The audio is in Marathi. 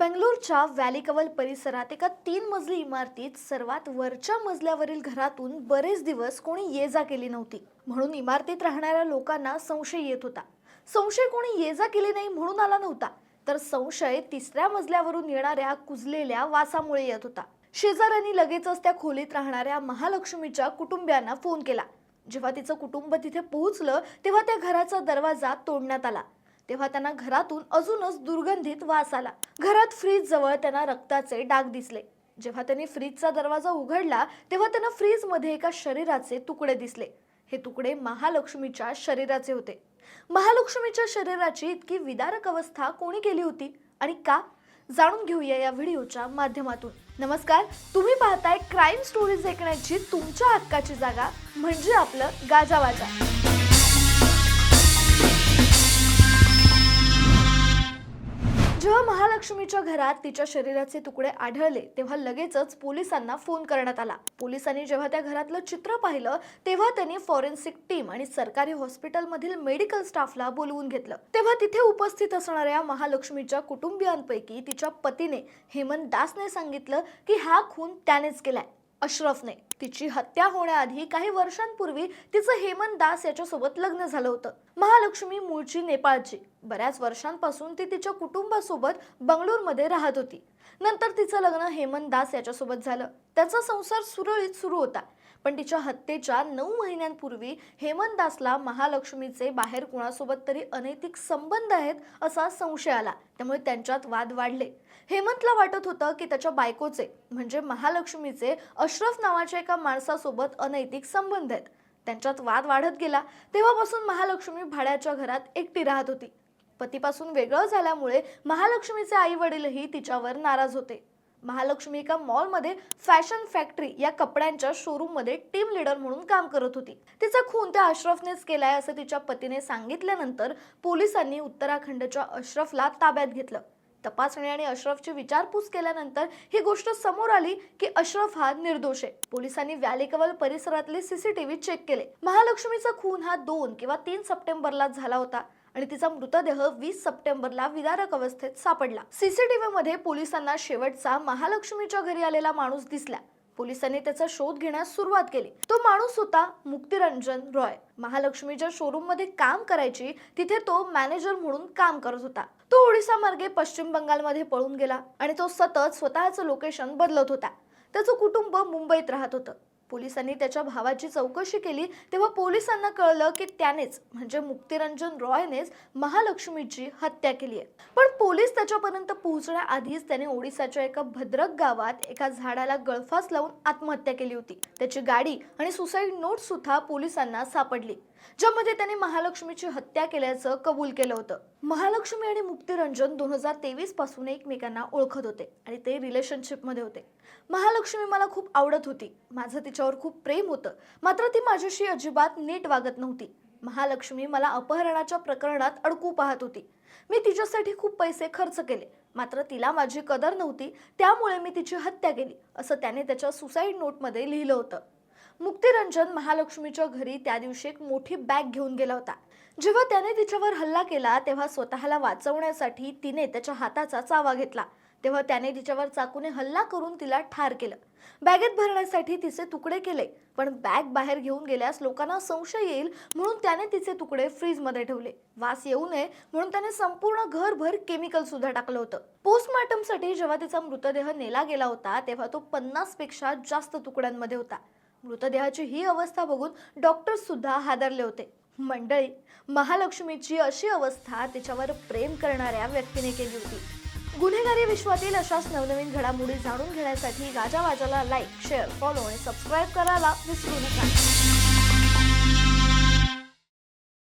बेंगलोरच्या व्हॅलिकवल परिसरात एका तीन मजली इमारतीत सर्वात वरच्या मजल्यावरील घरातून बरेच दिवस कोणी ये जा केली नव्हती. म्हणून इमारतीत राहणाऱ्या लोकांना संशय येत होता. संशय कोणी ये जा केली नाही म्हणून आला नव्हता. तर संशय तिसऱ्या मजल्यावरून येणाऱ्या कुजलेल्या वासामुळे येत होता. शेजाऱ्यांनी लगेचच त्या खोलीत राहणाऱ्या महालक्ष्मीच्या कुटुंबियांना फोन केला. जेव्हा तिचं कुटुंब तिथे पोहोचलं तेव्हा त्या घराचा दरवाजा तोडण्यात आला. तेव्हा त्यांना घरातून अजूनच दुर्गंधित वास आला. घरात फ्रीज जवळ त्यांना रक्ताचे डाग दिसले. जेव्हा त्यांनी फ्रीजचा दरवाजा उघडला तेव्हा त्यांना फ्रीजमध्ये एका शरीराचे तुकडे दिसले. हे तुकडे महालक्ष्मीच्या शरीराचे होते. महालक्ष्मीच्या शरीराची इतकी विदारक अवस्था कोणी केली होती? आणि का? जाणून घेऊया या व्हिडिओच्या माध्यमातून. नमस्कार तुम्ही पाहताय क्राईम स्टोरीज ऐकण्याची तुमच्या हक्काची जागा म्हणजे आपलं गाजावाजा जेव्हा महालक्ष्मीच्या घरात तिच्या शरीराचे तुकडे आढळले तेव्हा लगेचच पोलिसांना फोन करण्यात आला. पोलिसांनी जेव्हा त्या घरातलं चित्र पाहिलं तेव्हा त्यांनी फॉरेन्सिक टीम आणि सरकारी हॉस्पिटलमधील मेडिकल स्टाफला बोलवून घेतलं. तेव्हा तिथे उपस्थित असणाऱ्या महालक्ष्मीच्या कुटुंबियांपैकी तिच्या पतीने हेमंत दासने सांगितलं की हा खून त्यानेच केलाय. अश्रफने तिची हत्या होण्याआधी काही वर्षांपूर्वी तिचं हेमंत दास याच्यासोबत लग्न झालं होतं. महालक्ष्मी मूळची नेपाळची. बऱ्याच वर्षांपासून ती तिच्या कुटुंबासोबत बंगळूरमध्ये राहत होती. नंतर तिचं लग्न हेमंत दास याच्यासोबत झालं. त्याचा संसार सुरळीत सुरू होता. पण तिच्या हत्येच्या नऊ महिन्यांपूर्वी हेमंत दासला महालक्ष्मीचे बाहेर कुणासोबत तरी अनैतिक संबंध आहेत असा संशय आला. त्यामुळे त्यांच्यात वाद वाढले. हेमंतला वाटत होतं की त्याच्या बायकोचे म्हणजे महालक्ष्मीचे अश्रफ नावाच्या एका माणसासोबत अनैतिक संबंध आहेत. त्यांच्यात वाद वाढत गेला. तेव्हापासून महालक्ष्मी भाड्याच्या घरात एकटी राहत होती. पतीपासून वेगळं झाल्यामुळे महालक्ष्मीचे आई वडीलही तिच्यावर नाराज होते. महालक्ष्मी एका मॉलमध्ये फॅशन फॅक्टरी या कपड्यांच्या शोरूममध्ये टीम लीडर म्हणून काम करत होती. तिचा खून त्या अश्रफनेच केलाय असं तिच्या पतीने सांगितल्यानंतर पोलिसांनी उत्तराखंडच्या अश्रफला ताब्यात घेतलं. तपासणी आणि अश्रफची विचारपूस केल्यानंतर ही गोष्ट समोर आली की अश्रफ हा निर्दोष आहे. पोलिसांनी व्हॅली परिसरातले सीसीटीव्ही चेक केले. महालक्ष्मीचा खून हा दोन किंवा तीन सप्टेंबरला झाला होता. आणि तिचा मृतदेह वीस सप्टेंबरला विदारक अवस्थेत सापडला. सीसीटीव्ही मध्ये पोलिसांना शेवटचा महालक्ष्मीच्या घरी आलेला माणूस दिसला. पोलिसांनी त्याचा शोध घेण्यास सुरुवात केली. तो माणूस होता मुक्तिरंजन रॉय. महालक्ष्मीच्या शोरूममध्ये काम करायची तिथे तो मॅनेजर म्हणून काम करत होता. तो ओडिसा मार्गे पश्चिम बंगालमध्ये पळून गेला आणि तो सतत स्वतःचं लोकेशन बदलत होता. त्याचं कुटुंब मुंबईत राहत होतं. पोलिसांनी त्याच्या भावाची चौकशी केली. तेव्हा पोलिसांना कळलं की त्यानेच म्हणजे मुक्तिरंजन रॉयनेच महालक्ष्मीची हत्या केली आहे. पण पोलीस त्याच्यापर्यंत पोहोचण्याआधीच त्याने ओडिसाच्या एका भद्रक गावात एका झाडाला गळफास लावून आत्महत्या केली होती. त्याची गाडी आणि सुसाईड नोट सुद्धा पोलिसांना सापडली. ज्यामध्ये त्याने महालक्ष्मीची हत्या केल्याचं कबूल केलं होतं. महालक्ष्मी आणि मुक्तिरंजन दोन हजार तेवीसपासून एकमेकांना ओळखत होते आणि ते रिलेशनशिपमध्ये होते. महालक्ष्मी मला खूप आवडत होती. माझं तिच्यावर खूप प्रेम होतं. मात्र ती माझ्याशी अजिबात नीट वागत नव्हती. महालक्ष्मी मला अपहरणाच्या प्रकरणात अडकू पाहत होती. मी तिच्यासाठी खूप पैसे खर्च केले. मात्र तिला माझी कदर नव्हती. त्यामुळे मी तिची हत्या केली असं त्याने त्याच्या सुसाईड नोटमध्ये लिहिलं होतं. मुक्तिरंजन महालक्ष्मीच्या घरी त्या दिवशी एक मोठी बॅग घेऊन गेला होता. जेव्हा त्याने तिच्यावर हल्ला केला तेव्हा स्वतःला वाचवण्यासाठी तिने त्याच्या हाताचा चावा घेतला. तेव्हा त्याने तिच्यावर चाकूने हल्ला करून तिला ठार केलं. बॅगेत भरण्यासाठी तिचे तुकडे केले पण बॅग बाहेर घेऊन गेल्यास लोकांना संशय येईल म्हणून त्याने तिचे तुकडे फ्रीजमध्ये ठेवले. वास येऊ नये म्हणून त्याने संपूर्ण घरभर केमिकल सुद्धा टाकलं होतं. पोस्टमॉर्टमसाठी जेव्हा तिचा मृतदेह नेला गेला होता तेव्हा तो पन्नासपेक्षा जास्त तुकड्यांमध्ये होता. मृतदेहाची ही अवस्था बघून डॉक्टर्स सुद्धा हादरले होते. मंडळी महालक्ष्मीची अशी अवस्था तिच्यावर प्रेम करणाऱ्या व्यक्तीने केली होती. गुन्हेगारी विश्वातील अशाच नवनवीन घडामोडी जाणून घेण्यासाठी गाजावाजाला लाईक शेअर फॉलो आणि सबस्क्राईब करायला विसरू नका.